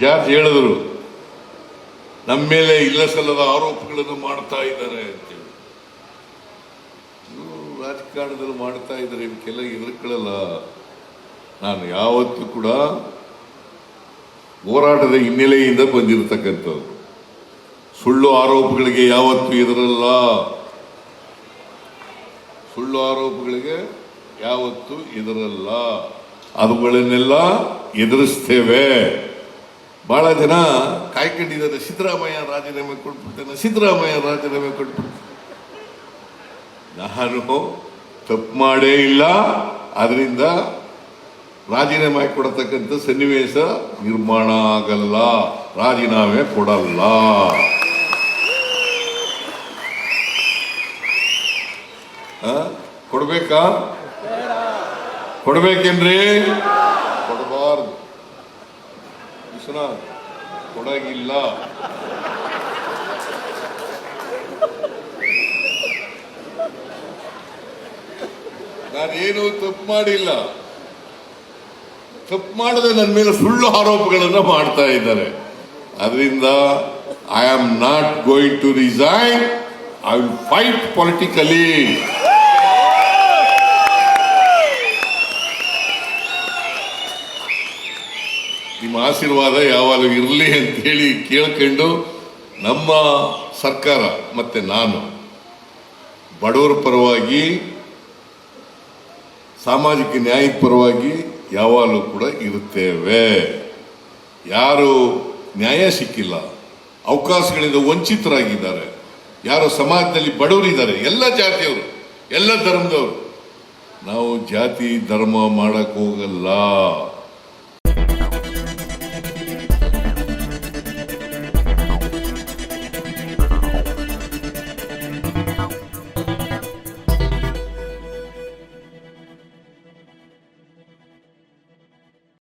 George ಹೇಳಿದ್ರು, ನಮ್ಮ ಮೇಲೆ ಇಲ್ಲ ಸಲ್ಲದ ಆರೋಪಗಳನ್ನು ಮಾಡ್ತಾ ಇದ್ದಾರೆ ಅಂತೇಳಿ ಇವರು ರಾಜಕಾರಣದಲ್ಲಿ ಮಾಡ್ತಾ ಇದ್ದಾರೆ ಇವಕ್ಕೆಲ್ಲ ಎದುರುಕೊಳ್ಳಲ್ಲ. ನಾನು ಯಾವತ್ತೂ ಕೂಡ ಹೋರಾಟದ ಹಿನ್ನೆಲೆಯಿಂದ ಬಂದಿರತಕ್ಕಂಥದ್ದು ಸುಳ್ಳು ಆರೋಪಗಳಿಗೆ ಯಾವತ್ತೂ ಇದರಲ್ಲ ಸುಳ್ಳು ಆರೋಪಗಳಿಗೆ ಯಾವತ್ತೂ ಇದರಲ್ಲ ಅವುಗಳನ್ನೆಲ್ಲ ಎದುರಿಸ್ತೇವೆ. ಬಹಳ ಜನ ಕಾಯ್ಕೊಂಡಿದ್ದಾರೆ. ಸಿದ್ದರಾಮಯ್ಯ ರಾಜೀನಾಮೆ ಕೊಟ್ಬಿಡ್ತೇನೆ, ಸಿದ್ದರಾಮಯ್ಯ ರಾಜೀನಾಮೆ ಕೊಟ್ಬಿಡ್ತೇನೆ. ನಾನು ತಪ್ಪು ಮಾಡೇ ಇಲ್ಲ. ಅದರಿಂದ ರಾಜೀನಾಮೆ ಕೊಡತಕ್ಕಂಥ ಸನ್ನಿವೇಶ ನಿರ್ಮಾಣ ಆಗಲ್ಲ. ರಾಜೀನಾಮೆ ಕೊಡಲ್ಲ? ಕೊಡ್ಬೇಕಾ? ಕೊಡ್ಬೇಕೇನ್ರಿ? ಕೊಡಬಾರ್ದು. ವಿಶ್ವನಾಥ್ ಕೊಡಗಿಲ್ಲ ನಾನೇನು ತಪ್ಪು ಮಾಡಿಲ್ಲ. ತಪ್ಪು ಮಾಡದೆ ನನ್ನ ಮೇಲೆ ಸುಳ್ಳು ಆರೋಪಗಳನ್ನು ಮಾಡ್ತಾ ಇದ್ದಾರೆ. ಅದರಿಂದ I am not going to resign I will fight politically ನಿಮ್ಮ ಆಶೀರ್ವಾದ ಯಾವಾಗಲೂ ಇರಲಿ ಅಂತೇಳಿ ಕೇಳ್ಕೊಂಡು ನಮ್ಮ ಸರ್ಕಾರ ಮತ್ತೆ ನಾನು ಬಡವರ ಪರವಾಗಿ, ಸಾಮಾಜಿಕ ನ್ಯಾಯದ ಪರವಾಗಿ ಯಾವಾಗಲೂ ಕೂಡ ಇರುತ್ತೇವೆ. ಯಾರು ನ್ಯಾಯ ಸಿಕ್ಕಿಲ್ಲ, ಅವಕಾಶಗಳಿಂದ ವಂಚಿತರಾಗಿದ್ದಾರೆ, ಯಾರು ಸಮಾಜದಲ್ಲಿ ಬಡವರಿದ್ದಾರೆ, ಎಲ್ಲ ಜಾತಿಯವರು, ಎಲ್ಲ ಧರ್ಮದವರು, ನಾವು ಜಾತಿ ಧರ್ಮ ಮಾಡಕ್ ಹೋಗಲ್ಲ.